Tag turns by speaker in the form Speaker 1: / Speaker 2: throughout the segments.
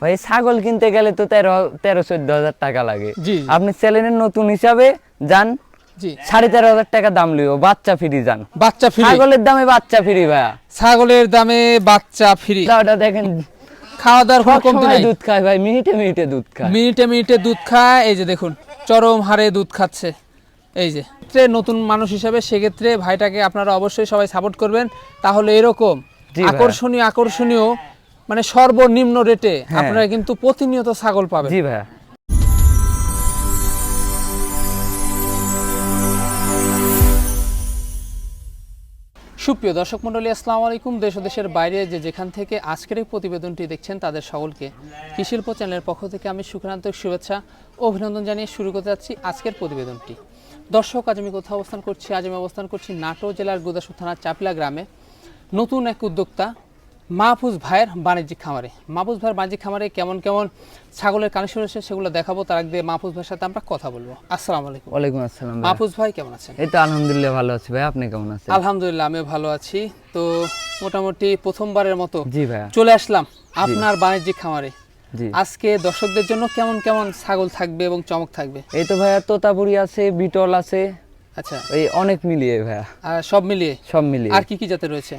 Speaker 1: ভাই ছাগল কিনতে গেলে তো তেরো তেরো চোদ্দ হাজার টাকা লাগে। আপনি চ্যানেলের নতুন হিসাবে যান সাড়ে তেরো হাজার টাকা দাম লিও বাচ্চা ফ্রি যান।
Speaker 2: বাচ্চা ফ্রি।
Speaker 1: ছাগলের দামে বাচ্চা ফ্রি ভাইয়া।
Speaker 2: ছাগলের দামে বাচ্চা ফ্রি।
Speaker 1: ওটা দেখেন
Speaker 2: খাওয়া দাওয়ার কোনো কমতি নাই।
Speaker 1: দুধ খায় ভাই মিনিটে মিনিটে দুধ খায়।
Speaker 2: মিনিটে মিনিটে দুধ খায় এই যে দেখুন চরম হারে দুধ খাচ্ছে। এই যে নতুন মানুষ হিসাবে সেক্ষেত্রে ভাইটাকে আপনারা অবশ্যই সবাই সাপোর্ট করবেন। তাহলে এরকম আকর্ষণীয় আকর্ষণীয় মানে সর্বনিম্ন রেটে
Speaker 1: হ্যাঁ।
Speaker 2: আপনারা কিন্তু প্রতিনিয়ত ছাগল পাবেন।
Speaker 1: জি ভাইয়া।
Speaker 2: সুপ্রিয় দর্শক মণ্ডলী আসসালামু আলাইকুম। দেশ ও দেশের বাইরে যে যেখান থেকে আজকের এই প্রতিবেদনটি দেখছেন তাদের সকলকে কৃষিল্প চ্যানেলের পক্ষ থেকে আমি সুখান্তক শুভেচ্ছা ও অভিনন্দন জানিয়ে শুরু করতে যাচ্ছি আজকের প্রতিবেদনটি। দর্শক আজ আমি কোথাও অবস্থান করছি? আজ আমি অবস্থান করছি নাটো জেলার গুদাসু থানার চাপলা গ্রামে। নতুন এক উদ্যোক্তা মাহফুজ ভাইয়ের বাণিজ্যিক খামারে। মাহফুজ ভাইয়ের বাণিজ্যিক খামারে কেমন কেমন ছাগলের কানেকশন রয়েছে সেগুলো দেখাবো তার আগে মাহফুজ ভাইয়ের সাথে আমরা কথা বলব। আসসালামু আলাইকুম।
Speaker 1: ওয়ালাইকুম আসসালাম
Speaker 2: মাহফুজ ভাই কেমন আছেন?
Speaker 1: এই তো আলহামদুলিল্লাহ ভালো আছি ভাই আপনি কেমন আছেন?
Speaker 2: আলহামদুলিল্লাহ আমিও ভালো আছি। তো মোটামুটি প্রথমবারের মতো
Speaker 1: জি ভাইয়া।
Speaker 2: চলে আসলাম আপনার বাণিজ্যিক খামারে। আজকে দর্শকদের জন্য কেমন কেমন ছাগল থাকবে এবং চমক থাকবে?
Speaker 1: এই তো ভাইয়া তোতাপুরি আছে বিটল আছে
Speaker 2: আচ্ছা।
Speaker 1: এই অনেক মিলিয়ে ভাইয়া।
Speaker 2: সব মিলিয়ে?
Speaker 1: সব মিলিয়ে।
Speaker 2: আর কি কি জাতের রয়েছে?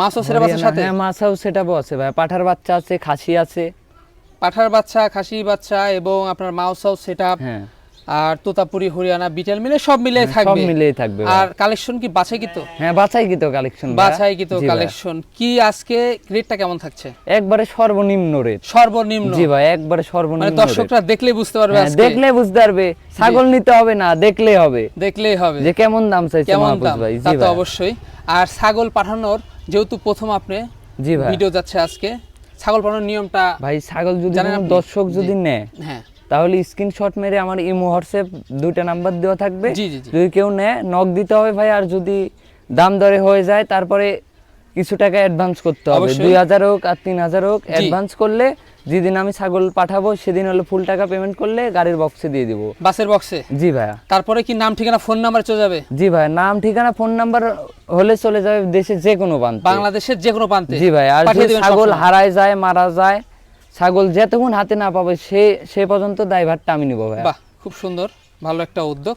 Speaker 2: মাছ ও সেরা বাচ্চার সাথে?
Speaker 1: হ্যাঁ মাছাও সেটাও আছে ভাইয়া পাঠার বাচ্চা আছে খাসি আছে।
Speaker 2: পাঠার বাচ্চা খাসি বাচ্চা এবং আপনার মাউসাও সেটা।
Speaker 1: হ্যাঁ।
Speaker 2: আর তোতাপুরি হরিয়ানা বিটেল মিলে সব মিলে
Speaker 1: সব
Speaker 2: থাকবে।
Speaker 1: থাকবে
Speaker 2: আর কালেকশন কি বাছাই কিতো
Speaker 1: হ্যাঁ বাছাই কি তো কালেকশন
Speaker 2: বাছাই কিতো কালেকশন। কি আজকে রেটটা কেমন থাকছে?
Speaker 1: একবারে সর্বনিম্ন রেট।
Speaker 2: সর্বনিম্ন।
Speaker 1: জি ভাই একবারে
Speaker 2: মানে
Speaker 1: সর্বনিম্ন rate।
Speaker 2: দর্শকরা দেখলেই বুঝতে পারবে
Speaker 1: হ্যাঁ,
Speaker 2: আজকে।
Speaker 1: দেখলে বুঝতে পারবে। ছাগল নিতে হবে না দেখলেই হবে।
Speaker 2: দেখলেই হবে।
Speaker 1: যে কেমন দাম চাইছে মাহফুজ ভাই।
Speaker 2: তা
Speaker 1: জি ভাই।
Speaker 2: অবশ্যই। আর ছাগল পাঠানোর যেহেতু প্রথম আপনি
Speaker 1: জি ভাই।
Speaker 2: ভিডিও যাচ্ছে আজকে ছাগল পালনের নিয়মটা
Speaker 1: ভাই ছাগল যদি? দর্শক যদি নেয়
Speaker 2: হ্যাঁ।
Speaker 1: তাহলে স্ক্রিনশট মেরে আমার ইমো হোয়াটসঅ্যাপ দুইটা নাম্বার দেওয়া থাকবে। যদি কেউ নেয় নক দিতে হবে ভাই আর যদি দাম দরে হয়ে যায় তারপরে কিছু টাকা অ্যাডভান্স করতে হবে। দুই হাজার হোক আর তিন হাজার হোক অ্যাডভান্স করলে যেদিন আমি ছাগল পাঠাবো সেদিন হলো ফুল টাকা পেমেন্ট করলে গাড়ির বক্সে দিয়ে দিব।
Speaker 2: বাসের বক্সে
Speaker 1: জি ভাইয়া।
Speaker 2: তারপরে কি নাম ঠিকানা ফোন নাম্বার চলে যাবে?
Speaker 1: জি ভাই নাম ঠিকানা ফোন নাম্বার হলে চলে যাবে দেশের যে কোনো প্রান্তে।
Speaker 2: বাংলাদেশের যে কোনো প্রান্তে।
Speaker 1: জি ভাই আর যে ছাগল হারায় যায় মারা যায় ছাগল যতক্ষণ হাতে না পাবে সে সে পর্যন্ত দায়ভারটা আমি নিব ভাই
Speaker 2: বাহ খুব সুন্দর ভালো একটা উদ্যোগ।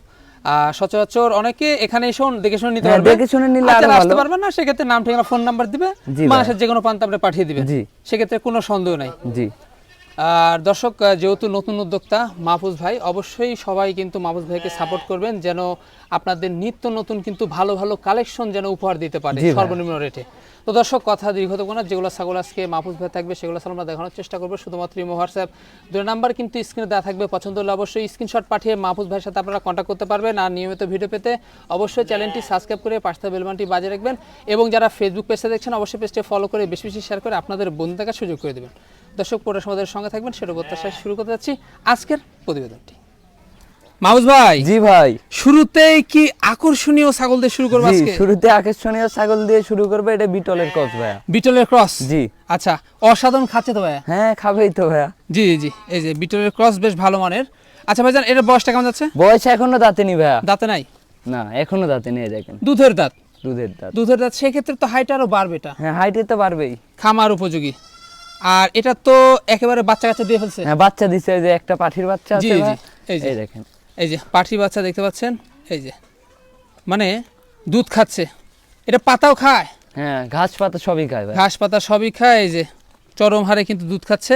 Speaker 2: সচরাচর অনেকে এখানে শোন দেখে শুনে নিতে
Speaker 1: হ্যাঁ,
Speaker 2: পারবে।
Speaker 1: দেখে শুনে নিলে
Speaker 2: আর আসতে
Speaker 1: পারবে
Speaker 2: পারবেন না সেক্ষেত্রে নাম ঠিকানা ফোন নাম্বার দিবে। মানুষের যে কোনো প্রান্তে আপনি পাঠিয়ে দিবেন।
Speaker 1: জি।
Speaker 2: সেক্ষেত্রে কোনো সন্দেহ নাই।
Speaker 1: জি।
Speaker 2: আর দর্শক যেহেতু নতুন উদ্যোক্তা মাহফুজ ভাই অবশ্যই সবাই কিন্তু মাহফুজ ভাইকে সাপোর্ট করবেন যেন আপনাদের নিত্য নতুন কিন্তু ভালো ভালো কালেকশন যেন উপহার দিতে পারে সর্বনিম্ন রেটে তো দর্শক কথা দীর্ঘতম না। যেগুলো ছাগল আজকে মাহফুজ ভাই থাকবে সেগুলো আমরা দেখানোর চেষ্টা করব। শুধুমাত্র ইমো হোয়াটসঅ্যাপ দুটো নাম্বার কিন্তু স্ক্রিনে দেওয়া থাকবে। পছন্দ হলে অবশ্যই স্ক্রিনশট পাঠিয়ে মাহফুজ ভাইয়ের সাথে আপনারা কন্ট্যাক্ট করতে পারবেন। আর নিয়মিত ভিডিও পেতে অবশ্যই চ্যানেলটি সাবস্ক্রাইব করে পাশে বেলবানটি বাজিয়ে রাখবেন। এবং যারা ফেসবুক পেজে দেখছেন অবশ্যই পেজটি ফলো করে বেশি বেশি শেয়ার করে আপনাদের বন্ধু থাকার সুযোগ করে দেবেন। দর্শক পরে সমাজের সঙ্গে থাকবেন সেটা প্রত্যাশা শুরু করতে যাচ্ছি আজকের প্রতিবেদনটি। ভাই
Speaker 1: জি ভাই।
Speaker 2: শুরুতেই কি আকর্ষণীয় ছাগল দিয়ে শুরু করব আজকে?
Speaker 1: শুরুতে আকর্ষণীয় ছাগল দিয়ে শুরু করবে এটা বিটলের ভাইয়া।
Speaker 2: বিটলের ক্রস?
Speaker 1: জি।
Speaker 2: আচ্ছা অসাধারণ খাচ্ছে তো ভাইয়া?
Speaker 1: হ্যাঁ খাবেই তো ভাইয়া।
Speaker 2: জি জি, এই যে বিটলের ক্রস বেশ ভালো মানের। আচ্ছা ভাইজান বয়সটা কেমন যাচ্ছে?
Speaker 1: বয়স এখনও দাঁতেনি ভাইয়া।
Speaker 2: দাঁতে নাই?
Speaker 1: না এখনও দাঁতে নিয়ে দেখেন।
Speaker 2: দুধের দাঁত?
Speaker 1: দুধের দাঁত।
Speaker 2: দুধের দাঁত সেক্ষেত্রে তো হাইট আরও বাড়বে এটা।
Speaker 1: হ্যাঁ হাইটে তো পারবেই
Speaker 2: খামার উপযোগী। আর এটা তো একেবারে বাচ্চা কাচ্চা দিয়ে ফেলছে।
Speaker 1: হ্যাঁ বাচ্চা দিছে এই যে একটা পাঠির বাচ্চা আছে
Speaker 2: এই যে।
Speaker 1: দেখেন।
Speaker 2: এই যে পাঠি বাচ্চা দেখতে পাচ্ছেন? এই যে। মানে দুধ খাচ্ছে। এটা পাতাও খায়।
Speaker 1: হ্যাঁ ঘাস পাতা সবই খায় ভাই।
Speaker 2: ঘাস পাতা সবই খায় এই যে। চরম হারে কিন্তু দুধ খাচ্ছে।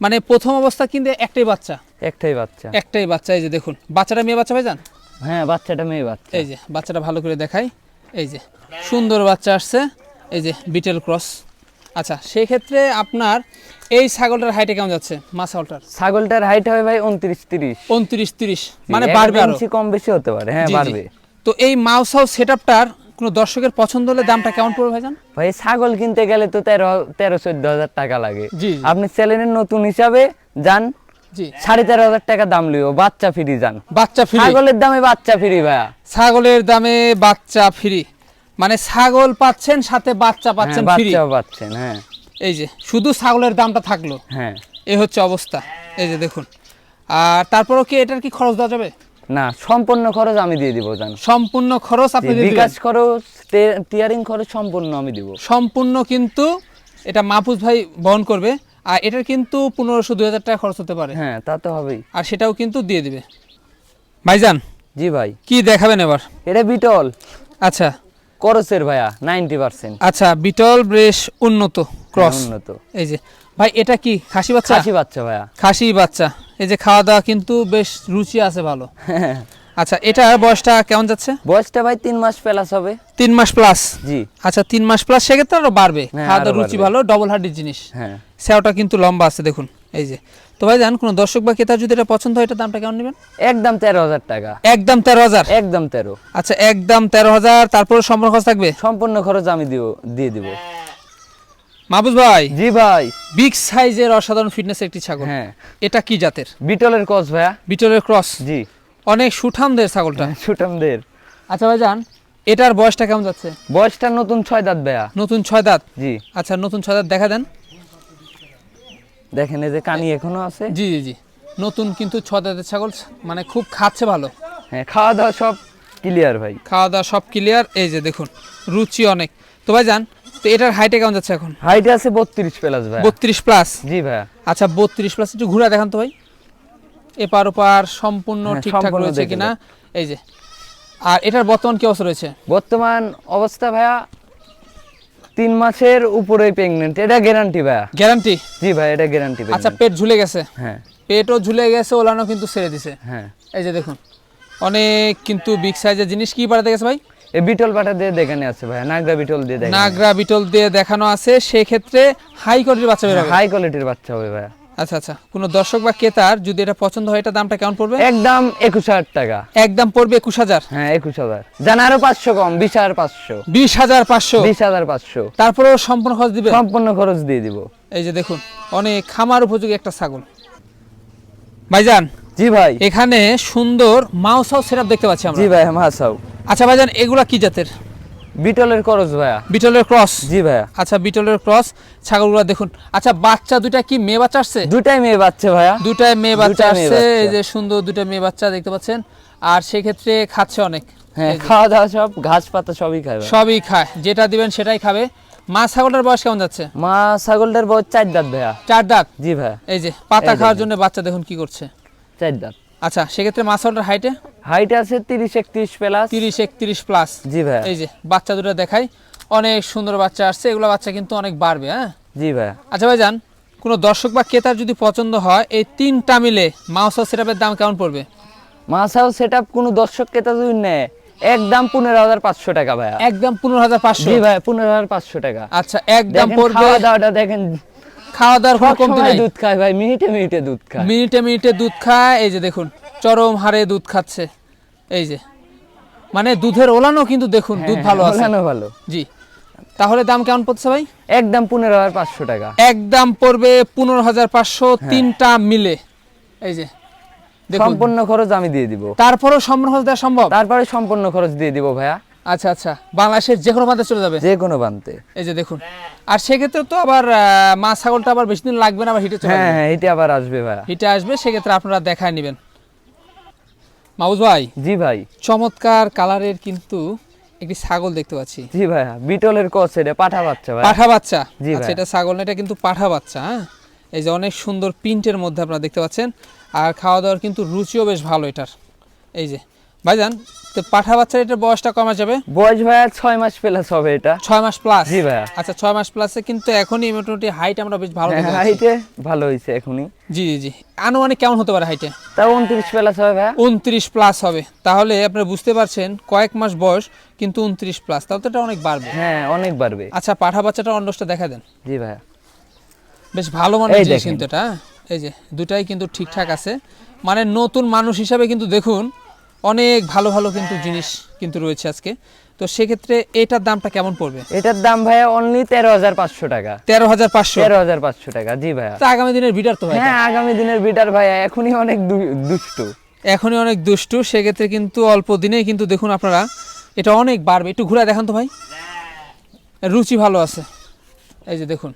Speaker 2: মানে প্রথম অবস্থা কিন্তু একটাই বাচ্চা।
Speaker 1: একটাই বাচ্চা।
Speaker 2: একটাই বাচ্চা এই যে দেখুন। বাচ্চাটা মেয়ে বাচ্চা ভাই ভাইজান?
Speaker 1: হ্যাঁ বাচ্চাটা মেয়ে বাচ্চা।
Speaker 2: এই যে বাচ্চাটা ভালো করে দেখাই। এই যে সুন্দর বাচ্চা আসছে। এই যে বিটেল ক্রস। আচ্ছা সেই ক্ষেত্রে আপনার এই ছাগলটার হাইটে কেমন যাচ্ছে? মা ছাগলটার?
Speaker 1: ছাগলটার হাইট হবে ভাই উনত্রিশ তিরিশ।
Speaker 2: উনত্রিশ তিরিশ। মানে বাড়বে
Speaker 1: আরও? কম বেশি হতে পারে। হ্যাঁ। বাড়বে।
Speaker 2: তো এই মাউস হাউস সেট আপটার কোনো দর্শকের পছন্দ হলে দামটা কেমন পড়বে ভাইজান?
Speaker 1: ভাই ছাগল কিনতে গেলে তো তেরো তেরো চোদ্দ হাজার টাকা লাগে। আপনি চ্যানেলের নতুন হিসাবে যান
Speaker 2: জি।
Speaker 1: সাড়ে তেরো হাজার টাকা দাম লিও বাচ্চা ফ্রি যান।
Speaker 2: বাচ্চা ফ্রি
Speaker 1: ছাগলের দামে বাচ্চা ফ্রি ভাইয়া।
Speaker 2: ছাগলের দামে বাচ্চা ফ্রি মানে ছাগল পাচ্ছেন সাথে বাচ্চা
Speaker 1: হ্যাঁ,
Speaker 2: পাচ্ছেন ফ্রি।
Speaker 1: পাচ্ছেন হ্যাঁ।
Speaker 2: এই যে শুধু ছাগলের দামটা থাকল?
Speaker 1: হ্যাঁ।
Speaker 2: এই হচ্ছে অবস্থা। এই যে দেখুন। আর তারপরও কি এটার কি খরচ দেওয়া যাবে?
Speaker 1: না সম্পূর্ণ খরচ আমি দিয়ে দিব জান।
Speaker 2: সম্পূর্ণ খরচ আপনি।
Speaker 1: বিকাশ খরচ টিয়ারিং খরচ সম্পূর্ণ আমি দিব।
Speaker 2: সম্পূর্ণ কিন্তু এটা মাহফুজ ভাই বহন করবে আর এটার কিন্তু পনেরোশো দুই হাজার টাকা খরচ হতে পারে।
Speaker 1: হ্যাঁ তা তো হবেই।
Speaker 2: আর সেটাও কিন্তু দিয়ে দিবে। ভাইজান
Speaker 1: জি ভাই।
Speaker 2: কি দেখাবেন এবার?
Speaker 1: এটা বিটল।
Speaker 2: আচ্ছা।
Speaker 1: করসের ভাইয়া নাইনটি পার্সেন্ট
Speaker 2: আচ্ছা বিটল বেশ উন্নত ক্রস।
Speaker 1: উন্নত।
Speaker 2: এই যে ভাই এটা কি খাসি বাচ্চা?
Speaker 1: খাসি বাচ্চা ভাইয়া।
Speaker 2: খাসি বাচ্চা। এই যে খাওয়া দাওয়া কিন্তু বেশ রুচি আছে ভালো। আচ্ছা এটার বয়সটা কেমন যাচ্ছে?
Speaker 1: বয়সটা ভাই তিন মাস প্লাস হবে।
Speaker 2: তিন মাস প্লাস
Speaker 1: জি।
Speaker 2: আচ্ছা তিন মাস প্লাস সেক্ষেত্রে আরও বাড়বে।
Speaker 1: হ্যাঁ,
Speaker 2: খাওয়া দাওয়া রুচি ভালো ডবল হার্ডির জিনিস।
Speaker 1: হ্যাঁ।
Speaker 2: সেওটা কিন্তু লম্বা আছে দেখুন। এই যে। তো ভাই জান কোনো দর্শক বা ক্রেতা যদি এটা পছন্দ হয় এটা দামটা কেমন নেবেন?
Speaker 1: একদম তেরো হাজার টাকা।
Speaker 2: একদম তেরো হাজার?
Speaker 1: একদম তেরো।
Speaker 2: আচ্ছা একদম তেরো হাজার তারপরে সম্পূর্ণ খরচ থাকবে?
Speaker 1: সম্পূর্ণ খরচ আমি দিব দিয়ে দিব।
Speaker 2: মাহবুজ ভাই
Speaker 1: জি ভাই।
Speaker 2: বিগ সাইজের অসাধারণ ফিটনেস একটি ছাগল।
Speaker 1: হ্যাঁ।
Speaker 2: এটা কি জাতের?
Speaker 1: বিটলের ক্রস ভাইয়া।
Speaker 2: বিটলের ক্রস
Speaker 1: জি।
Speaker 2: অনেক সুঠামদের ছাগলটা।
Speaker 1: সুঠামদের।
Speaker 2: আচ্ছা ভাই জান এটার বয়সটা কেমন যাচ্ছে?
Speaker 1: বয়সটা নতুন ছয় দাঁত ভাইয়া।
Speaker 2: নতুন ছয় দাঁত?
Speaker 1: জি।
Speaker 2: আচ্ছা নতুন ছয় দাঁত দেখা দেন।
Speaker 1: দেখেন এই যে কানি এখনও আছে।
Speaker 2: জি জি জি। নতুন কিন্তু ছয় দাঁতের ছাগল মানে খুব খাচ্ছে ভালো।
Speaker 1: হ্যাঁ খাওয়া দাওয়া সব ক্লিয়ার ভাই।
Speaker 2: খাওয়া দাওয়া সব ক্লিয়ার এই যে দেখুন রুচি অনেক। তো ভাই জান তো এটার হাইটে কেমন যাচ্ছে এখন?
Speaker 1: হাইটে আছে বত্রিশ প্লাস ভাই।
Speaker 2: বত্রিশ প্লাস
Speaker 1: জি ভাইয়া
Speaker 2: আচ্ছা বত্রিশ প্লাস একটু ঘুরা দেখান তো ভাই। এপার ওপার সম্পূর্ণ
Speaker 1: হ্যাঁ,
Speaker 2: ঠিকঠাক রয়েছে কিনা? এই যে। আর এটার বর্তমান কি অবস্থা রয়েছে?
Speaker 1: বর্তমান অবস্থা ভাইয়া তিন মাসের উপরে প্রেগনেন্ট এটা গ্যারান্টি ভাই
Speaker 2: গ্যারান্টি
Speaker 1: জি ভাই এটা গ্যারান্টি
Speaker 2: আচ্ছা পেট ঝুলে গেছে।
Speaker 1: হ্যাঁ।
Speaker 2: পেটও ঝুলে গেছে ওলানো কিন্তু ছেড়ে দিছে।
Speaker 1: হ্যাঁ।
Speaker 2: এই যে দেখুন অনেক কিন্তু বিগ সাইজের জিনিস কি পাঠাতে গেছে ভাই?
Speaker 1: এই বিটল পাটা দিয়ে দেখানো আছে ভাই নাগরা বিটল দিয়ে দেখেন
Speaker 2: নাগরা বিটল দিয়ে দেখানো আছে সেক্ষেত্রে হাই কোয়ালিটির বাচ্চা হবে।
Speaker 1: হাই কোয়ালিটির বাচ্চা হবে ভাইয়া।
Speaker 2: আচ্ছা আচ্ছা। কোনো দর্শক বা ক্রেতার যদি এটা পছন্দ হয় এটা দামটা কেমন পড়বে?
Speaker 1: একদম একুশ হাজার টাকা।
Speaker 2: একদম পড়বে একুশ হাজার?
Speaker 1: হ্যাঁ একুশ হাজার। জানা আরও পাঁচশো কম বিশ হাজার পাঁচশো।
Speaker 2: বিশ হাজার পাঁচশো?
Speaker 1: বিশ হাজার পাঁচশো।
Speaker 2: তারপরেও সম্পূর্ণ খরচ দিবে?
Speaker 1: সম্পূর্ণ খরচ দিয়ে দিব।
Speaker 2: এই যে দেখুন অনেক খামার উপযোগী একটা ছাগল। ভাইজান
Speaker 1: জি ভাই।
Speaker 2: এখানে সুন্দর মাউস হাউস সেটআপ দেখতে পাচ্ছি আমরা।
Speaker 1: জি ভাই মাসাও
Speaker 2: আচ্ছা ভাইজান এগুলা কি জাতের?
Speaker 1: বিটলের খরচ ভাইয়া।
Speaker 2: বিটলের ক্রস
Speaker 1: জি ভাইয়া।
Speaker 2: আচ্ছা বিটলের ক্রস ছাগলগুলো দেখুন। আচ্ছা বাচ্চা দুইটা কি মেয়ে বাচ্চা আসছে?
Speaker 1: দুটাই মেয়ে বাচ্চা ভাইয়া।
Speaker 2: দুটাই মেয়ে বাচ্চা আসছে। এই যে সুন্দর দুটা মেয়ে বাচ্চা দেখতে পাচ্ছেন। আর সেক্ষেত্রে খাচ্ছে অনেক।
Speaker 1: হ্যাঁ খাওয়া দাওয়া সব ঘাস পাতা সবই খাবে।
Speaker 2: সবই খায়। যেটা দিবেন সেটাই খাবে। মা ছাগলটার বয়স কেমন যাচ্ছে?
Speaker 1: মা ছাগলটার বয়স চার দাঁত ভাইয়া।
Speaker 2: চার দাঁত?
Speaker 1: জি ভাইয়া।
Speaker 2: এই যে পাতা খাওয়ার জন্য বাচ্চা দেখুন কি করছে।
Speaker 1: চার দাঁত।
Speaker 2: আচ্ছা সেক্ষেত্রে মা ছাগলটার হাইটে
Speaker 1: হাইট আছে তিরিশ একত্রিশ প্লাস
Speaker 2: তিরিশ একত্রিশ প্লাস
Speaker 1: জি ভাইয়া।
Speaker 2: এই যে বাচ্চা দুটো দেখাই। অনেক সুন্দর বাচ্চা আসছে এগুলো বাচ্চা কিন্তু অনেক বাড়বে হ্যাঁ?
Speaker 1: জি ভাইয়া।
Speaker 2: আচ্ছা ভাই যান কোনো দর্শক বা ক্রেতার যদি পছন্দ হয় এই তিনটা মিলে মাউস হাউস সেটআপের দাম কেমন পড়বে?
Speaker 1: মাসাও সেট আপ কোনো দর্শক ক্রেতা যদি নেয় একদম পনেরো হাজার পাঁচশো টাকা ভাইয়া।
Speaker 2: একদম পনেরো হাজার পাঁচশো?
Speaker 1: জি ভাইয়া পনেরো হাজার পাঁচশো টাকা।
Speaker 2: আচ্ছা একদম পড়বে
Speaker 1: দাওয়াটা দেখেন
Speaker 2: খাওয়া দাওয়ার কোনো কমতি নাই।
Speaker 1: দুধ খায় ভাই মিনিটে মিনিটে দুধ খায়।
Speaker 2: মিনিটে মিনিটে দুধ খায় এই যে দেখুন চরম হারে দুধ খাচ্ছে এই যে। মানে দুধের ওলানো কিন্তু দেখুন দুধ ভালো আছে।
Speaker 1: ওলানো ভালো।
Speaker 2: জি। তাহলে দাম কেমন পড়ছে ভাই?
Speaker 1: একদম পনেরো হাজার পাঁচশো টাকা।
Speaker 2: একদম পড়বে পনেরো হাজার পাঁচশো তিনটা মিলে। এই যে
Speaker 1: সম্পূর্ণ খরচ আমি দিয়ে দিব।
Speaker 2: তারপরেও সম্পূর্ণ খরচ দেওয়া সম্ভব?
Speaker 1: তারপরে সম্পূর্ণ খরচ দিয়ে দিব ভাইয়া।
Speaker 2: আচ্ছা আচ্ছা। বাংলাদেশের যে কোনো প্রান্তে চলে যাবে?
Speaker 1: যে কোনো বানতে
Speaker 2: এই যে দেখুন। আর সেক্ষেত্রে তো আবার মা ছাগলটা আবার বেশি দিন লাগবে না আবার হিটে চলে
Speaker 1: হ্যাঁ। হ্যাঁ এটা আবার আসবে ভাইয়া।
Speaker 2: হিটে আসবে সেক্ষেত্রে আপনারা দেখায় নেবেন। মাউজ ভাই
Speaker 1: জি ভাই।
Speaker 2: চমৎকার কালারের কিন্তু একটি ছাগল দেখতে পাচ্ছি।
Speaker 1: জি ভাইয়া বিটলের কস এটা পাঠা বাচ্চা ভাই
Speaker 2: পাঠা বাচ্চা?
Speaker 1: জি
Speaker 2: আচ্ছা
Speaker 1: ভাই।
Speaker 2: এটা ছাগল না এটা কিন্তু পাঠা বাচ্চা হ্যাঁ? এই যে অনেক সুন্দর প্রিন্টের মধ্যে আপনারা দেখতে পাচ্ছেন। আর খাওয়া দাওয়ার কিন্তু রুচিও বেশ ভালো এটার। এই যে ভাইজান তো পাঠা বাচ্চার এটার বয়সটা কমা যাবে?
Speaker 1: বয়স ভাইয়া ছয় মাস প্লাস হবে এটা।
Speaker 2: ছয় মাস প্লাস
Speaker 1: জি ভাইয়া।
Speaker 2: আচ্ছা ছয় মাস প্লাসে কিন্তু এখনই মোটামুটি হাইট আমরা বেশ ভালো
Speaker 1: হাইটে ভালো হয়েছে এখনই।
Speaker 2: জি জি আনুমানিক কেমন হতে পারে হাইটে
Speaker 1: তাও উনত্রিশ প্লাস হবে ভাইয়া।
Speaker 2: উনত্রিশ প্লাস হবে। তাহলে আপনারা বুঝতে পারছেন কয়েক মাস বয়স কিন্তু উনত্রিশ প্লাস তাহলে তো এটা অনেক বাড়বে।
Speaker 1: হ্যাঁ অনেক বাড়বে।
Speaker 2: আচ্ছা পাঠা বাচ্চাটা অন্ডসটা দেখা দেন।
Speaker 1: জি ভাইয়া।
Speaker 2: বেশ ভালো মানের জিনিস কিন্তু এটা হ্যাঁ? এই যে দুটাই কিন্তু ঠিকঠাক আছে। মানে নতুন মানুষ হিসাবে কিন্তু দেখুন অনেক ভালো ভালো কিন্তু জিনিস কিন্তু রয়েছে আজকে। তো সেক্ষেত্রে এটার দামটা কেমন পড়বে?
Speaker 1: এটার দাম ভাইয়া অনলি তেরো হাজার পাঁচশো টাকা।
Speaker 2: তেরো হাজার পাঁচশো?
Speaker 1: তেরো হাজার পাঁচশো টাকা জি ভাইয়া।
Speaker 2: তা আগামী দিনের বিটার তো ভাই
Speaker 1: হ্যাঁ আগামী দিনের বিটার ভাইয়া এখনই অনেক দুষ্টু।
Speaker 2: এখনই অনেক দুষ্টু সেক্ষেত্রে কিন্তু অল্প দিনেই কিন্তু দেখুন আপনারা এটা অনেক বাড়বে। একটু ঘুরে দেখান তো ভাই। রুচি ভালো আছে। এই যে দেখুন।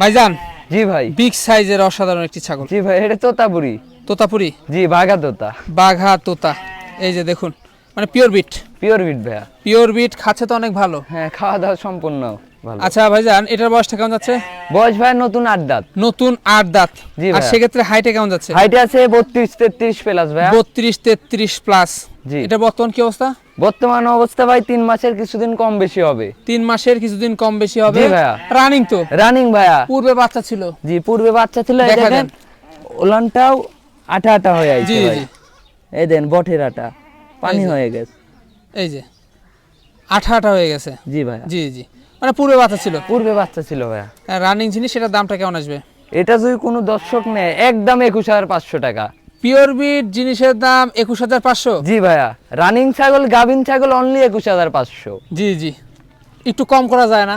Speaker 2: ভাইজান
Speaker 1: জি ভাই।
Speaker 2: বিগ সাইজের অসাধারণ একটি ছাগল।
Speaker 1: জি ভাই এটা তোতাপুরি।
Speaker 2: তোতাপুরি?
Speaker 1: জি বাঘা তোতা।
Speaker 2: বাঘা তোতা। এই যে দেখুন মানে পিওর বিট
Speaker 1: পিওর বিট ভাইয়া।
Speaker 2: পিওর বিট খাচ্ছে তো অনেক ভালো।
Speaker 1: হ্যাঁ খাওয়া দাওয়া সম্পূর্ণ।
Speaker 2: আচ্ছা ভাইজান এটার বয়সটা কেমন যাচ্ছে?
Speaker 1: বয়স ভাই নতুন আট দাঁত।
Speaker 2: নতুন আট দাঁত। আর
Speaker 1: ভাইয়া।
Speaker 2: সেক্ষেত্রে হাইটে কেমন যাচ্ছে?
Speaker 1: হাইটে আছে বত্রিশ তেত্রিশ প্লাস ভাইয়া।
Speaker 2: বত্রিশ তেত্রিশ প্লাস
Speaker 1: জি।
Speaker 2: এটা বর্তমান কি অবস্থা?
Speaker 1: বর্তমান অবস্থা ভাই তিন মাসের কিছুদিন কম বেশি হবে।
Speaker 2: তিন মাসের কিছুদিন কম বেশি হবে। রানিং তো?
Speaker 1: রানিং ভাইয়া।
Speaker 2: পূর্বে বাচ্চা ছিল।
Speaker 1: জি পূর্বে বাচ্চা ছিল দেখেন ওলানটাও আটা আটা হয়ে আছে
Speaker 2: জি
Speaker 1: এই দেন বটের আটা। পানি হয়ে গেছে।
Speaker 2: এই যে। আঠা আঠা হয়ে গেছে।
Speaker 1: জি ভাইয়া।
Speaker 2: জি জি। মানে পূর্বে বাচ্চা ছিল?
Speaker 1: পূর্বে বাচ্চা ছিল ভাইয়া।
Speaker 2: রানিং জিনিস সেটার দামটা কেমন আসবে?
Speaker 1: এটা যদি কোনো দর্শক নেয় একদম একুশ হাজার পাঁচশো টাকা।
Speaker 2: পিওর বিট জিনিসের দাম একুশ হাজার পাঁচশো?
Speaker 1: জি ভাইয়া রানিং ছাগল গাভিন ছাগল অনলি একুশ হাজার পাঁচশো।
Speaker 2: জি জি। একটু কম করা যায় না?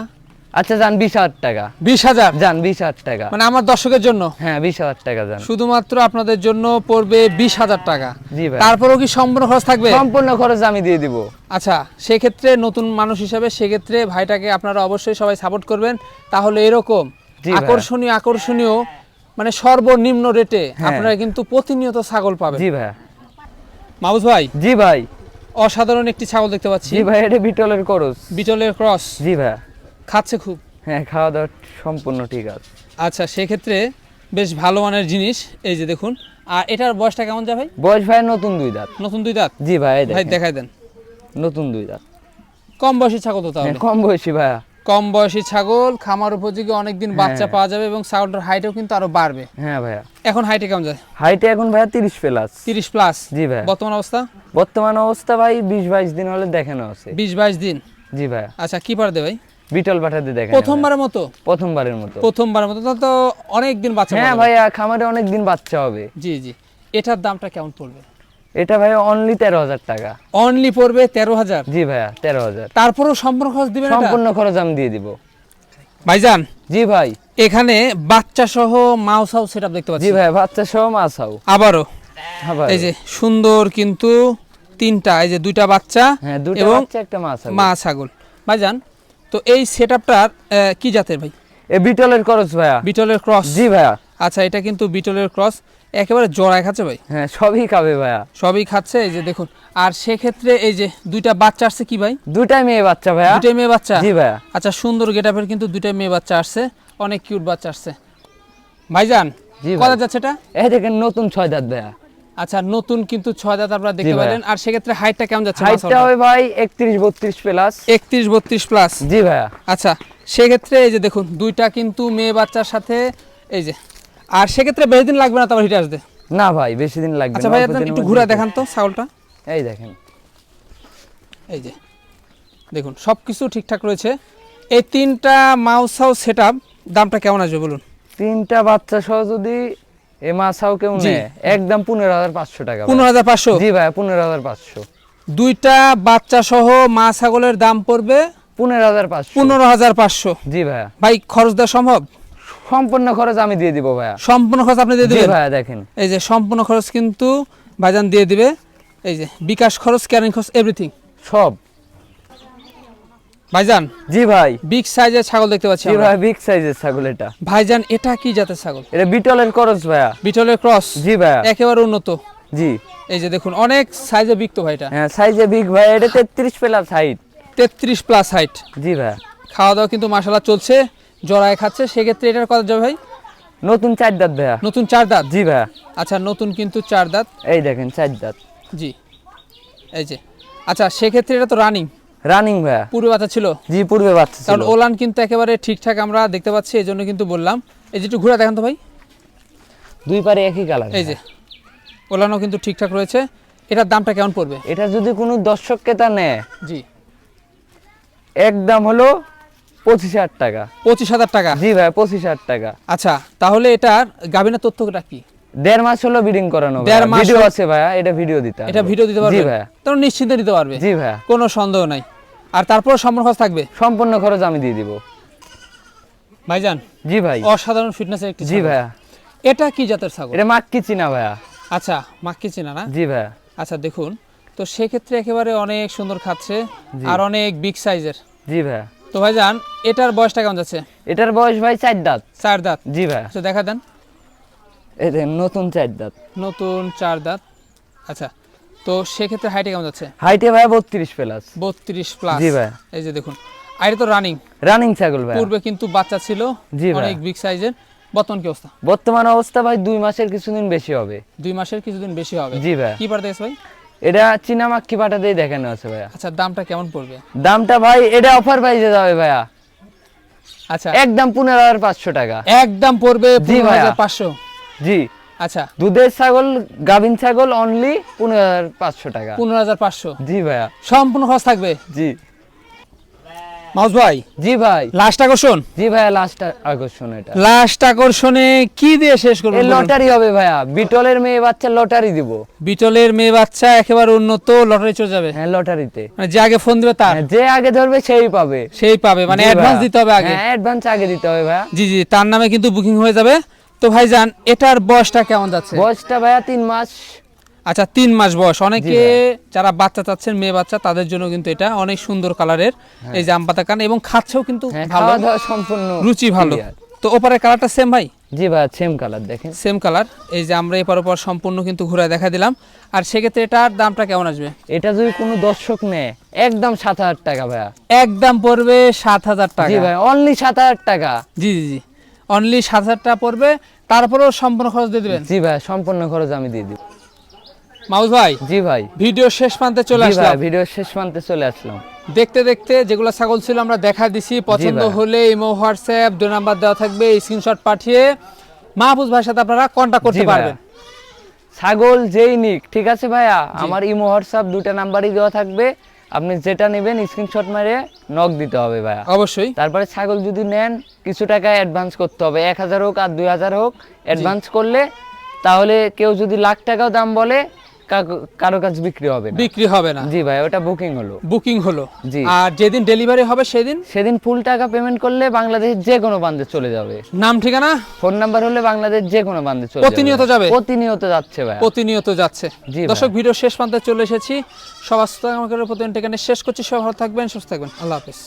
Speaker 1: আচ্ছা যান বিশ হাজার টাকা।
Speaker 2: বিশ হাজার?
Speaker 1: যান বিশ হাজার টাকা।
Speaker 2: মানে আমার দর্শকের জন্য?
Speaker 1: হ্যাঁ বিশ হাজার টাকা যান।
Speaker 2: শুধুমাত্র আপনাদের জন্য পড়বে বিশ হাজার টাকা।
Speaker 1: জি ভাই।
Speaker 2: তারপরেও কি সম্পূর্ণ খরচ থাকবে?
Speaker 1: সম্পূর্ণ খরচ আমি দিয়ে দিব।
Speaker 2: আচ্ছা সেক্ষেত্রে নতুন মানুষ হিসাবে সেক্ষেত্রে ভাইটাকে আপনারা অবশ্যই সবাই সাপোর্ট করবেন। তাহলে এরকম আকর্ষণীয় আকর্ষণীয় মানে সর্বনিম্ন রেটে
Speaker 1: হ্যাঁ।
Speaker 2: আপনারা কিন্তু প্রতিনিয়ত ছাগল পাবেন।
Speaker 1: জি ভাইয়া
Speaker 2: মাহবুজ ভাই
Speaker 1: জি ভাই।
Speaker 2: অসাধারণ একটি ছাগল দেখতে পাচ্ছি।
Speaker 1: জি ভাই এটা বিটলের খরচ
Speaker 2: বিটলের ক্রস।
Speaker 1: জি ভাইয়া
Speaker 2: খাচ্ছে খুব?
Speaker 1: হ্যাঁ খাওয়া দাওয়া সম্পূর্ণ ঠিক আছে।
Speaker 2: আচ্ছা সেক্ষেত্রে বেশ ভালো মানের জিনিস এই যে দেখুন। আর এটার বয়সটা কেমন যায় ভাই?
Speaker 1: বয়স ভাই নতুন দুই দাঁত।
Speaker 2: নতুন দুই দাঁত?
Speaker 1: জি ভাই
Speaker 2: ভাই দেখাই দেন।
Speaker 1: নতুন দুই দাঁত।
Speaker 2: কম বয়সী ছাগল তো তাহলে?
Speaker 1: হ্যাঁ, কম বয়সী ভাইয়া।
Speaker 2: কম বয়সী ছাগল খামার উপযোগী অনেকদিন বাচ্চা পাওয়া যাবে এবং ছাগলটার হাইটও কিন্তু আরও বাড়বে।
Speaker 1: হ্যাঁ ভাইয়া।
Speaker 2: এখন হাইটে কেমন যায়?
Speaker 1: হাইটে এখন ভাইয়া তিরিশ প্লাস
Speaker 2: তিরিশ প্লাস
Speaker 1: জি ভাই
Speaker 2: বর্তমান অবস্থা?
Speaker 1: বর্তমান অবস্থা ভাই বিশ বাইশ দিন হলে দেখানো আছে।
Speaker 2: বিশ বাইশ দিন?
Speaker 1: জি ভাইয়া।
Speaker 2: আচ্ছা কি পার দে ভাই?
Speaker 1: বিটল পাঠাতে দেখেন
Speaker 2: প্রথমবারের মতো?
Speaker 1: প্রথমবারের মতো।
Speaker 2: প্রথমবারের মতো? তো অনেক দিন বাচ্চা
Speaker 1: হ্যাঁ ভাইয়া খামারে অনেক দিন বাচ্চা হবে।
Speaker 2: জি জি। এটার দামটা কেমন পড়বে?
Speaker 1: এটা ভাইয়া অনলি তেরো হাজার টাকা।
Speaker 2: অনলি পড়বে তেরো হাজার?
Speaker 1: জি ভাইয়া তেরো হাজার।
Speaker 2: তারপরেও সম্পূর্ণ খরচ দিবেন
Speaker 1: সম্পূর্ণ খরচ আমি দিয়ে দিব।
Speaker 2: ভাইজান
Speaker 1: জি ভাই।
Speaker 2: এখানে বাচ্চা সহ মাউস হাউস সেটআপ দেখতে
Speaker 1: জি
Speaker 2: পাচ্ছি।
Speaker 1: ভাই বাচ্চা সহ মাছ হাও
Speaker 2: আবারও।
Speaker 1: হ্যাঁ
Speaker 2: এই যে সুন্দর কিন্তু তিনটা এই যে দুইটা বাচ্চা
Speaker 1: হ্যাঁ দুটো বাচ্চা একটা মাছ হবে
Speaker 2: মা ছাগল। ভাইজান তো এই সেট সেটআপটার কি জাতের ভাই?
Speaker 1: এ বিটলের ক্রস ভাইয়া।
Speaker 2: বিটলের ক্রস?
Speaker 1: জি ভাইয়া।
Speaker 2: আচ্ছা এটা কিন্তু বিটলের ক্রস। একেবারে জোড়ায় খাচ্ছে ভাই?
Speaker 1: হ্যাঁ সবই খাবে ভাইয়া।
Speaker 2: সবই খাচ্ছে এই যে দেখুন। আর সেক্ষেত্রে এই যে দুইটা বাচ্চা আসছে কি ভাই?
Speaker 1: দুইটাই মেয়ে বাচ্চা ভাইয়া।
Speaker 2: দুইটাই মেয়ে বাচ্চা?
Speaker 1: জি ভাইয়া।
Speaker 2: আচ্ছা সুন্দর গেটাপের কিন্তু দুইটাই মেয়ে বাচ্চা আসছে। অনেক কিউট বাচ্চা আসছে। ভাইজান
Speaker 1: জি ভাই
Speaker 2: কত যাচ্ছে এটা?
Speaker 1: এই দেখেন নতুন ছয় দাঁত ভাইয়া।
Speaker 2: আচ্ছা নতুন কিন্তু ছয় দাঁত আপনারা দেখতে। পেলেন আর সেক্ষেত্রে হাইটটা কেমন যাচ্ছে
Speaker 1: হাইটটা হবে ভাই একত্রিশ বত্রিশ প্লাস।
Speaker 2: একত্রিশ বত্রিশ প্লাস।
Speaker 1: জি ভাইয়া।
Speaker 2: আচ্ছা সেক্ষেত্রে এই যে দেখুন দুইটা কিন্তু মেয়ে বাচ্চার সাথে এই যে আর সেক্ষেত্রে বেশি দিন লাগবে না তারপর হিটে আসবে
Speaker 1: না ভাই বেশি দিন লাগবে
Speaker 2: আচ্ছা ভাই
Speaker 1: দিনের
Speaker 2: একটু ঘুরে দেখান তো ছাগলটা
Speaker 1: এই দেখেন।
Speaker 2: এই যে দেখুন সব কিছু ঠিকঠাক রয়েছে। এই তিনটা মাউস হাউস সেট দামটা কেমন আসবে বলুন?
Speaker 1: তিনটা বাচ্চা সহ যদি এ মাছাও কেউ। নেয়? একদম পনেরো হাজার পাঁচশো টাকা
Speaker 2: পনেরো হাজার পাঁচশো?
Speaker 1: জি ভাই পনেরো হাজার পাঁচশো।
Speaker 2: দুইটা বাচ্চা সহ মা ছাগলের দাম পড়বে
Speaker 1: পনেরো হাজার পাঁচশো।
Speaker 2: পনেরো হাজার পাঁচশো।
Speaker 1: জি ভাইয়া।
Speaker 2: ভাই খরচ দেওয়া সম্ভব?
Speaker 1: সম্পূর্ণ খরচ আমি দিয়ে দিব ভাইয়া।
Speaker 2: সম্পূর্ণ খরচ আপনি দিয়ে দেবেন?
Speaker 1: ভাইয়া দেখেন।
Speaker 2: এই যে সম্পূর্ণ খরচ কিন্তু ভাইজান দিয়ে দিবে। এই যে বিকাশ খরচ ক্যারিং খরচ এভরিথিং
Speaker 1: সব।
Speaker 2: ভাইজান?
Speaker 1: জি ভাই।
Speaker 2: বিগ সাইজের ছাগল দেখতে পাচ্ছি
Speaker 1: জি ভাই বিগ সাইজের ছাগল এটা।
Speaker 2: ভাইজান এটা কি জাতের ছাগল?
Speaker 1: এটা বিটলের খরচ ভাইয়া।
Speaker 2: বিটলের ক্রস
Speaker 1: জি ভাইয়া।
Speaker 2: একেবারে উন্নত।
Speaker 1: জি।
Speaker 2: এই যে দেখুন অনেক সাইজে বিকতো ভাইটা
Speaker 1: হ্যাঁ সাইজে বিগ ভাই এটা তেত্রিশ প্লাস হাইট
Speaker 2: তেত্রিশ প্লাস হাইট
Speaker 1: জি ভাইয়া।
Speaker 2: খাওয়া দাওয়া কিন্তু মাসালা চলছে জড়ায় খাচ্ছে সেক্ষেত্রে এটার কথা যাবে ভাই?
Speaker 1: নতুন চার দাঁত ভাইয়া।
Speaker 2: নতুন চার দাঁত?
Speaker 1: জি ভাইয়া।
Speaker 2: আচ্ছা নতুন কিন্তু চার দাঁত।
Speaker 1: এই দেখেন চার দাঁত।
Speaker 2: জি। এই যে। আচ্ছা সেক্ষেত্রে এটা তো রানিং
Speaker 1: রানিং ভাইয়া।
Speaker 2: পূর্বে বাচ্চা ছিল?
Speaker 1: জি পূর্বে বাচ্চা ছিল।
Speaker 2: কারণ ওলান কিন্তু একেবারে ঠিকঠাক আমরা দেখতে পাচ্ছি এই জন্য কিন্তু বললাম। এই যে একটু ঘুরে দেখান তো ভাই।
Speaker 1: দুই পারে একই কালার
Speaker 2: এই যে ওলানও কিন্তু ঠিকঠাক রয়েছে। এটার দামটা কেমন পড়বে?
Speaker 1: এটা যদি কোনো দর্শক ক্রেতা নেয়
Speaker 2: জি।
Speaker 1: একদম হলো পঁচিশ হাজার টাকা।
Speaker 2: পঁচিশ হাজার টাকা?
Speaker 1: জি ভাই পঁচিশ হাজার টাকা।
Speaker 2: আচ্ছা তাহলে এটার গাভিনের তথ্যটা কি?
Speaker 1: দেড় মাস হলো বিডিং করানো
Speaker 2: দেড় মাস
Speaker 1: ভিডিও আছে ভাইয়া এটা ভিডিও দিতে
Speaker 2: এটা ভিডিও দিতে
Speaker 1: জি
Speaker 2: পারবে?
Speaker 1: ভাইয়া।
Speaker 2: তাহলে নিশ্চিন্তে দিতে পারবে।
Speaker 1: জি ভাইয়া।
Speaker 2: কোনো সন্দেহ নাই। আর তারপর সম্পূর্ণ খরচ থাকবে?
Speaker 1: সম্পূর্ণ খরচ আমি দিয়ে দিব।
Speaker 2: ভাইজান
Speaker 1: জি ভাই।
Speaker 2: অসাধারণ ফিটনেসের একটি
Speaker 1: জি। ভাইয়া।
Speaker 2: এটা কি জাতের ছাগল?
Speaker 1: এটা মাক্কি চিনা ভাইয়া।
Speaker 2: আচ্ছা মাক্কি চিনা না?
Speaker 1: জি ভাইয়া।
Speaker 2: আচ্ছা দেখুন। তো সেক্ষেত্রে একেবারে অনেক সুন্দর খাচ্ছে আর অনেক বিগ সাইজের
Speaker 1: জি ভাইয়া।
Speaker 2: তো ভাইজান এটার বয়সটা কেমন যাচ্ছে?
Speaker 1: এটার বয়স ভাই চার দাঁত।
Speaker 2: চার দাঁত।
Speaker 1: জি ভাইয়া।
Speaker 2: আচ্ছা দেখা দেন।
Speaker 1: এই দেখেন, নতুন চার দাঁত।
Speaker 2: নতুন চার দাঁত। আচ্ছা তো সেক্ষেত্রে হাইটে কেমন যাচ্ছে?
Speaker 1: হাইটে ভাইয়া বত্রিশ প্লাস
Speaker 2: বত্রিশ প্লাস
Speaker 1: জি ভাইয়া।
Speaker 2: এই যে দেখুন আর তো রানিং
Speaker 1: রানিং ছাগল ভাই
Speaker 2: পূর্বে কিন্তু বাচ্চা ছিল
Speaker 1: জি ভাই।
Speaker 2: অনেক বিগ সাইজের বর্তমান কি অবস্থা?
Speaker 1: বর্তমান অবস্থা ভাই দুই মাসের কিছুদিন বেশি হবে।
Speaker 2: দুই মাসের কিছুদিন বেশি হবে।
Speaker 1: জি ভাই
Speaker 2: কি পারতে ভাই?
Speaker 1: এটা চীনা মাক্কি পাটা দিয়ে দেখানো আছে ভাইয়া।
Speaker 2: আচ্ছা দামটা কেমন পড়বে?
Speaker 1: দামটা ভাই এটা অফার প্রাইসে যাবে ভাইয়া।
Speaker 2: আচ্ছা।
Speaker 1: একদম পনেরো হাজার পাঁচশো টাকা।
Speaker 2: একদম পড়বে পনেরো। হাজার পাঁচশো।
Speaker 1: জি।
Speaker 2: আচ্ছা।
Speaker 1: দুধের ছাগল গাভিন ছাগল অনলি পনেরো হাজার পাঁচশো টাকা।
Speaker 2: পনেরো হাজার পাঁচশো।
Speaker 1: জি ভাইয়া।
Speaker 2: সম্পূর্ণ খরচ থাকবে?
Speaker 1: জি।
Speaker 2: মাউস ভাই
Speaker 1: জি ভাই।
Speaker 2: লাস্ট আকর্ষণ?
Speaker 1: জি ভাইয়া লাস্ট আকর্ষণ এটা।
Speaker 2: লাস্ট আকর্ষণে কি দিয়ে শেষ করব?
Speaker 1: লটারি হবে ভাইয়া। বিটলের মেয়ে বাচ্চা লটারি দিব।
Speaker 2: বিটলের মেয়ে বাচ্চা একেবারে উন্নত লটারি চলে যাবে।
Speaker 1: হ্যাঁ লটারিতে
Speaker 2: মানে যে আগে ফোন দিবে তার।
Speaker 1: হ্যাঁ, যে আগে ধরবে সেই পাবে।
Speaker 2: সেই পাবে মানে অ্যাডভান্স দিতে হবে আগে।
Speaker 1: হ্যাঁ অ্যাডভান্স আগে দিতে হবে ভাইয়া।
Speaker 2: জি জি তার নামে কিন্তু বুকিং হয়ে যাবে। তো ভাইজান এটার বয়সটা কেমন যাচ্ছে?
Speaker 1: বয়সটা ভাইয়া তিন মাস।
Speaker 2: আচ্ছা তিন মাস বয়স। অনেকে যারা বাচ্চা চাচ্ছেন মেয়ে বাচ্চা তাদের জন্য কিন্তু এটা অনেক সুন্দর কালারের এই জাম পাতা কান এবং খাচ্ছেও কিন্তু
Speaker 1: হ্যাঁ
Speaker 2: ভালো।
Speaker 1: সম্পূর্ণ
Speaker 2: রুচি ভালো। তো ওপারের কালারটা সেম ভাই?
Speaker 1: জি ভাইয়া সেম কালার দেখেন।
Speaker 2: সেম কালার এই যে আমরা এপার ওপর সম্পূর্ণ কিন্তু ঘুরে দেখা দিলাম। আর সেক্ষেত্রে এটার দামটা কেমন আসবে?
Speaker 1: এটা যদি কোনো দর্শক নেয় একদম সাত হাজার টাকা ভাইয়া।
Speaker 2: একদম পড়বে সাত হাজার টাকা।
Speaker 1: জি ভাই অনলি সাত হাজার টাকা।
Speaker 2: জি জি জি। অনলি সাত হাজার টাকা পড়বে তারপরেও সম্পূর্ণ খরচ দিয়ে দিবেন।
Speaker 1: জি ভাই সম্পূর্ণ খরচ আমি দিয়ে দিব।
Speaker 2: মাউস ভাই
Speaker 1: জি ভাই।
Speaker 2: ভিডিও শেষ প্রান্তে চলে আসলাম।
Speaker 1: ভিডিও শেষ প্রান্তে চলে আসলাম।
Speaker 2: দেখতে দেখতে যেগুলো ছাগল ছিল আমরা দেখা দিছি পছন্দ হলে ইমো হোয়াটসঅ্যাপ দুই নাম্বার দেওয়া থাকবে স্ক্রিনশট পাঠিয়ে মাহফুজ ভাইয়ের সাথে আপনারা কন্ট্যাক্ট করতে। পারবেন।
Speaker 1: ছাগল যেই নিক ঠিক আছে ভাইয়া? আমার ইমো হোয়াটসঅ্যাপ দুটা নাম্বারই দেওয়া থাকবে। আপনি যেটা নেবেন স্ক্রিনশট মেরে নক দিতে হবে ভাইয়া।
Speaker 2: অবশ্যই।
Speaker 1: তারপরে ছাগল যদি নেন কিছু টাকা অ্যাডভান্স করতে হবে। এক হাজার হোক আর দুই হাজার হোক অ্যাডভান্স করলে তাহলে কেউ যদি লাখ টাকাও দাম বলে কারও কাছে বিক্রি হবে না।
Speaker 2: বিক্রি হবে না।
Speaker 1: জি ভাই ওটা বুকিং হলো।
Speaker 2: বুকিং হলো।
Speaker 1: জি।
Speaker 2: আর যেদিন ডেলিভারি হবে সেদিন?
Speaker 1: সেদিন ফুল টাকা পেমেন্ট করলে বাংলাদেশ যে কোনো বান্ধে চলে যাবে।
Speaker 2: নাম ঠিকানা?
Speaker 1: ফোন নাম্বার হলে বাংলাদেশ যে কোনো বান্ধে চলে
Speaker 2: প্রতিনিয়ত যাবে?
Speaker 1: প্রতিনিয়ত যাচ্ছে ভাই।
Speaker 2: প্রতিনিয়ত যাচ্ছে।
Speaker 1: জি
Speaker 2: দর্শক ভিডিও শেষ প্রান্তে চলে এসেছি। সবার প্রতিদিন শেষ করছি। সবাই ভালো থাকবেন সুস্থ থাকবেন। আল্লাহ হাফিজ।